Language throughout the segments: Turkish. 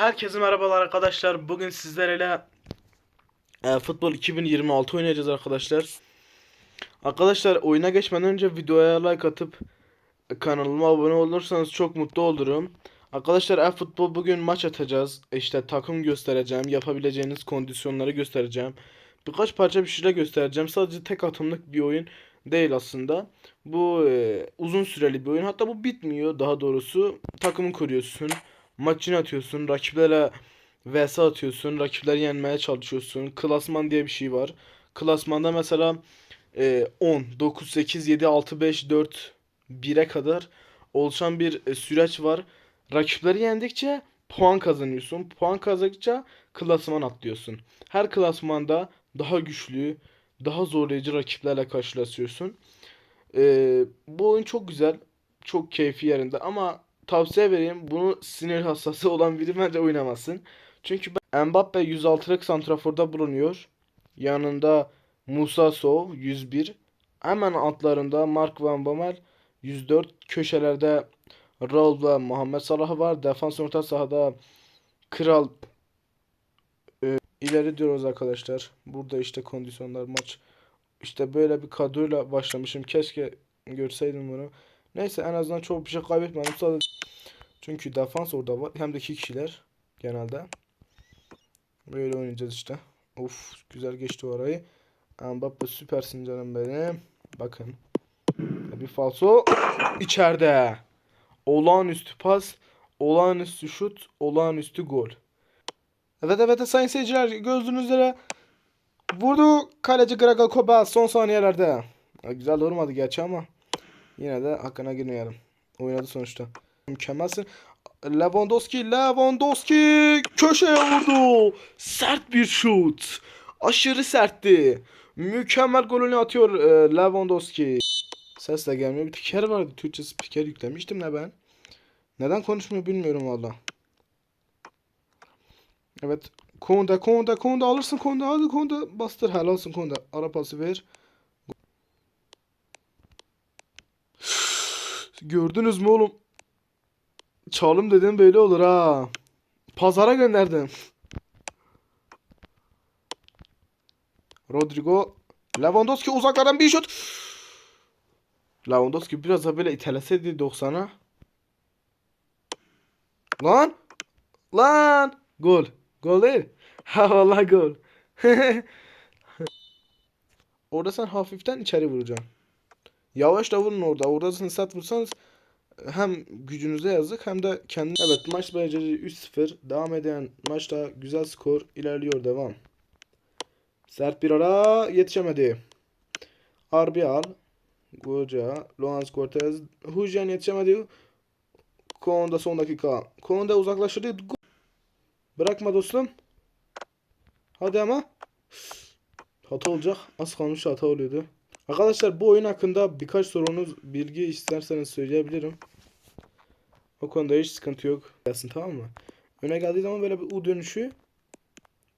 Herkese merhabalar arkadaşlar. Bugün sizlerle e, futbol 2026 oynayacağız arkadaşlar. Arkadaşlar oyuna geçmeden önce videoya like atıp kanalıma abone olursanız çok mutlu olurum. Arkadaşlar e-futbol bugün maç atacağız. İşte takım göstereceğim, yapabileceğiniz kondisyonları göstereceğim. Birkaç parça bir şeyler göstereceğim. Sadece tek atımlık bir oyun değil aslında. Bu e, uzun süreli bir oyun. Hatta bu bitmiyor daha doğrusu. Takımı kuruyorsun. Maçını atıyorsun. Rakiplerle vs atıyorsun. Rakipleri yenmeye çalışıyorsun. Klasman diye bir şey var. Klasmanda mesela e, 10, 9, 8, 7, 6, 5, 4, 1'e kadar oluşan bir e, süreç var. Rakipleri yendikçe puan kazanıyorsun. Puan kazandıkça klasman atlıyorsun. Her klasmanda daha güçlü, daha zorlayıcı rakiplerle karşılaşıyorsun. Ee, bu oyun çok güzel. Çok keyfi yerinde ama tavsiye vereyim bunu sinir hastası olan biri bence oynamasın. Çünkü ben Mbappe 106'lık santraforda bulunuyor. Yanında Musa Sow 101. Hemen altlarında Mark Van Bommel 104. Köşelerde Raul ve Muhammed Salah var. Defans orta sahada Kral e, ileri diyoruz arkadaşlar. Burada işte kondisyonlar maç işte böyle bir kadroyla başlamışım. Keşke görseydim bunu. Neyse en azından çok bir şey kaybetmedim. Sadece çünkü defans orada var. Hem de iki kişiler genelde. Böyle oynayacağız işte. Of güzel geçti o arayı. Mbappe süpersin canım benim. Bakın. Bir falso içeride. Olağanüstü pas, olağanüstü şut, olağanüstü gol. Evet evet sayın seyirciler gördüğünüz üzere vurdu kaleci Gregor Kobel son saniyelerde. Güzel durmadı gerçi ama yine de hakkına girmeyelim. Oynadı sonuçta. Mükemmelsin. Lewandowski, Lewandowski köşeye vurdu. Sert bir şut. Aşırı sertti. Mükemmel golünü atıyor e, Lewandowski. Ses de gelmiyor. Bir spiker vardı. Türkçe spiker yüklemiştim ne ben. Neden konuşmuyor bilmiyorum valla. Evet. Konda, Konda, Konda alırsın Konda. Hadi Konda. Bastır helal olsun Konda. Ara pası ver. Gördünüz mü oğlum? Çalım dedim böyle olur ha. Pazara gönderdim. Rodrigo. Lewandowski uzaklardan bir şut. Lewandowski biraz da böyle iteleseydi 90'a. Lan. Lan. Gol. Gol değil. Ha vallahi gol. orada sen hafiften içeri vuracaksın. Yavaş da vurun orada. Orada sen sert vursanız hem gücünüze yazık hem de kendi... Evet maç beceri 3-0. Devam eden maçta güzel skor ilerliyor devam. Sert bir ara yetişemedi. Arbi al. Goca, Luans Cortez, Hujan yetişemedi. Konda son dakika. Konda uzaklaştırdı. Bırakma dostum. Hadi ama. Hata olacak. Az kalmış hata oluyordu. Arkadaşlar bu oyun hakkında birkaç sorunuz, bilgi isterseniz söyleyebilirim. O konuda hiç sıkıntı yok. Gelsin tamam mı? Öne geldiği zaman böyle bir U dönüşü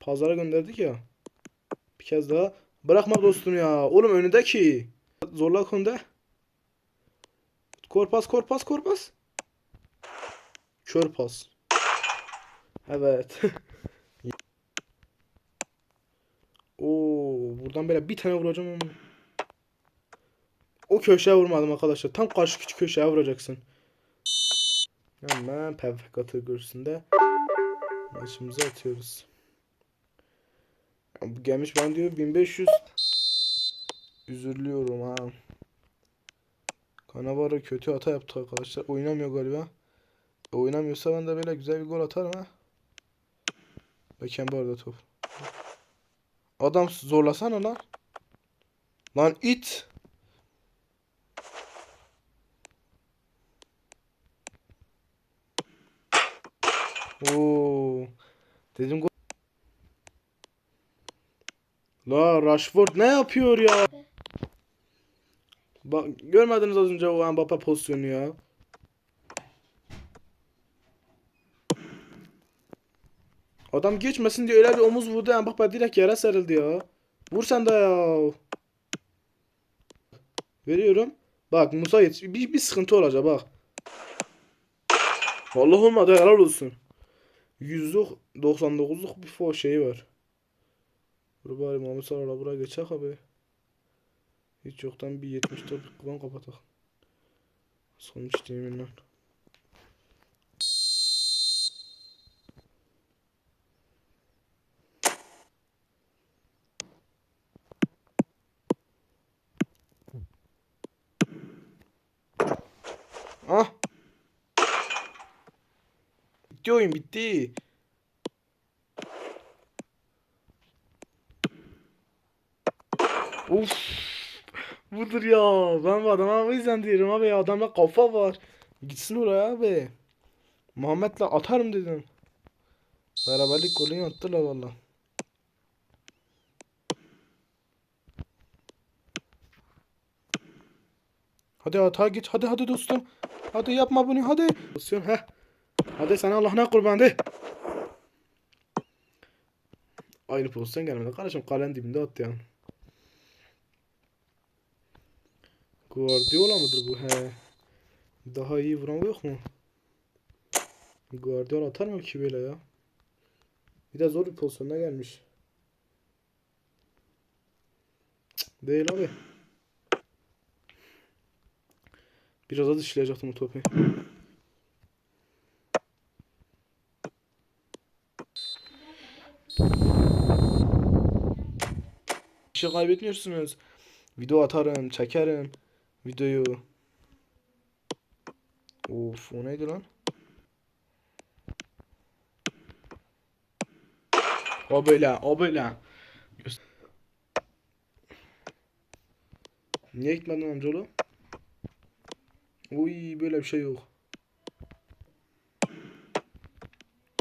pazara gönderdik ya. Bir kez daha. Bırakma dostum ya. Oğlum önündeki. Zorla konuda. Korpas korpas korpas. Kör pas. Evet. Oo, buradan böyle bir tane vuracağım ama. Köşeye vurmadım arkadaşlar. Tam karşı küçük köşeye vuracaksın. Hemen PvP kategorisinde maçımızı atıyoruz. Ya bu gelmiş ben diyor 1500 Üzülüyorum ha. Cannavaro kötü hata yaptı arkadaşlar. Oynamıyor galiba. E, oynamıyorsa ben de böyle güzel bir gol atarım ha. Beckenbauer top. Adam zorlasana lan. Lan it. Oo. Dedim gol. La Rashford ne yapıyor ya? Bak görmediniz az önce o Mbappe pozisyonu ya. Adam geçmesin diye öyle bir omuz vurdu Mbappe direkt yere serildi ya. Vur sen de ya. Veriyorum. Bak Musa bir, bir sıkıntı olacak bak. Vallahi olmadı helal olsun. Yüzlük 99'luk bir fo şeyi var. Dur bari Muhammed Salah'la buraya geçecek abi. Hiç yoktan bir 74 kuban kapatak. Sonuç diyeyim lan. Ah. Bitti oyun bitti. Of. Budur ya. Ben bu adama o yüzden abi ya adamda kafa var. Gitsin oraya abi. Muhammed'le atarım dedim. Beraberlik golünü attılar valla. Hadi hata git. Hadi hadi dostum. Hadi yapma bunu hadi. Pozisyon heh. Hadi sana Allah'ına kurban de. Aynı pozisyon gelmedi. Kardeşim kalen dibinde attı yani. Guardiola mıdır bu? He. Daha iyi vuran yok mu? Guardiola atar mı ki böyle ya? Bir de zor bir pozisyonda gelmiş. Değil abi. Biraz da dışlayacaktım o topu. Şey kaybetmiyorsunuz. Video atarım, çekerim videoyu. Of o neydi lan? O böyle, o böyle. Niye gitmedin amcaoğlu? Uy böyle bir şey yok.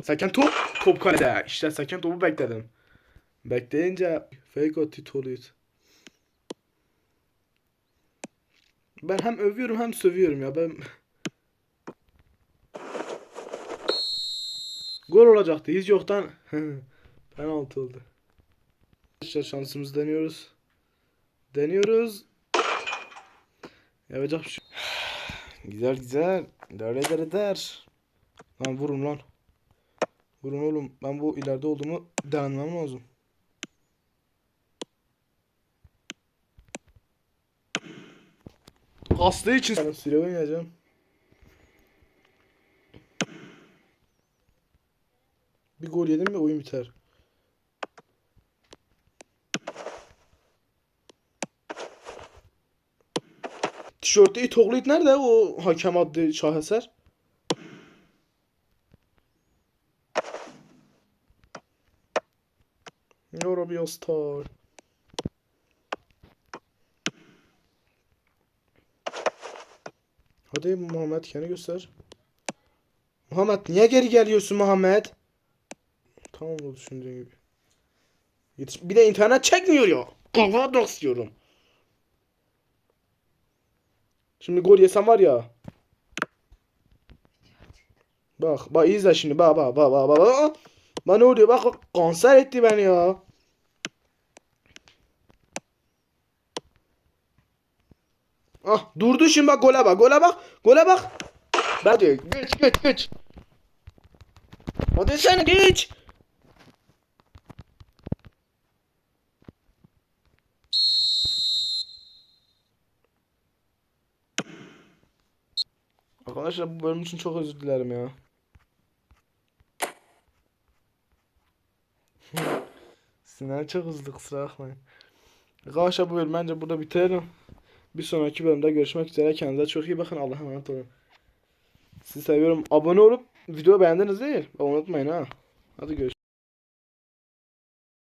Seken top, top kalede. İşte seken topu bekledim. Bekleyince attı Tolit. Ben hem övüyorum hem sövüyorum ya. Ben Gol olacaktı. Hiç yoktan penaltı oldu. Arkadaşlar şansımızı deniyoruz. Deniyoruz. Yapacak bir şey. Güzel güzel. İdare eder eder. Lan vurun lan. Vurun oğlum. Ben bu ileride olduğumu denemem lazım. Kastığı için ben süre oynayacağım. Bir gol yedim mi oyun biter. Tişörtte itoklayıt nerede o hakem adlı şaheser? You're a. Hadi Muhammed kendini göster. Muhammed niye geri geliyorsun Muhammed? Tamam o düşündüğün gibi. Yetiş bir de internet çekmiyor ya. Kafa istiyorum. Şimdi gol yesem var ya. Bak bak izle şimdi bak bak bak bak. bak. Bak ne oluyor bak kanser etti beni ya. Ah durdu şimdi bak gole bak gole bak gole bak. Hadi geç geç geç. Hadi sen geç. Arkadaşlar bu bölüm için çok özür dilerim ya. Sinan çok hızlı kusura bakmayın. Arkadaşlar bu bölüm bence burada bitirelim. Bir sonraki bölümde görüşmek üzere. Kendinize çok iyi bakın. Allah'a emanet olun. Sizi seviyorum. Abone olup videoyu beğendiniz değil. Unutmayın ha. Hadi görüşürüz.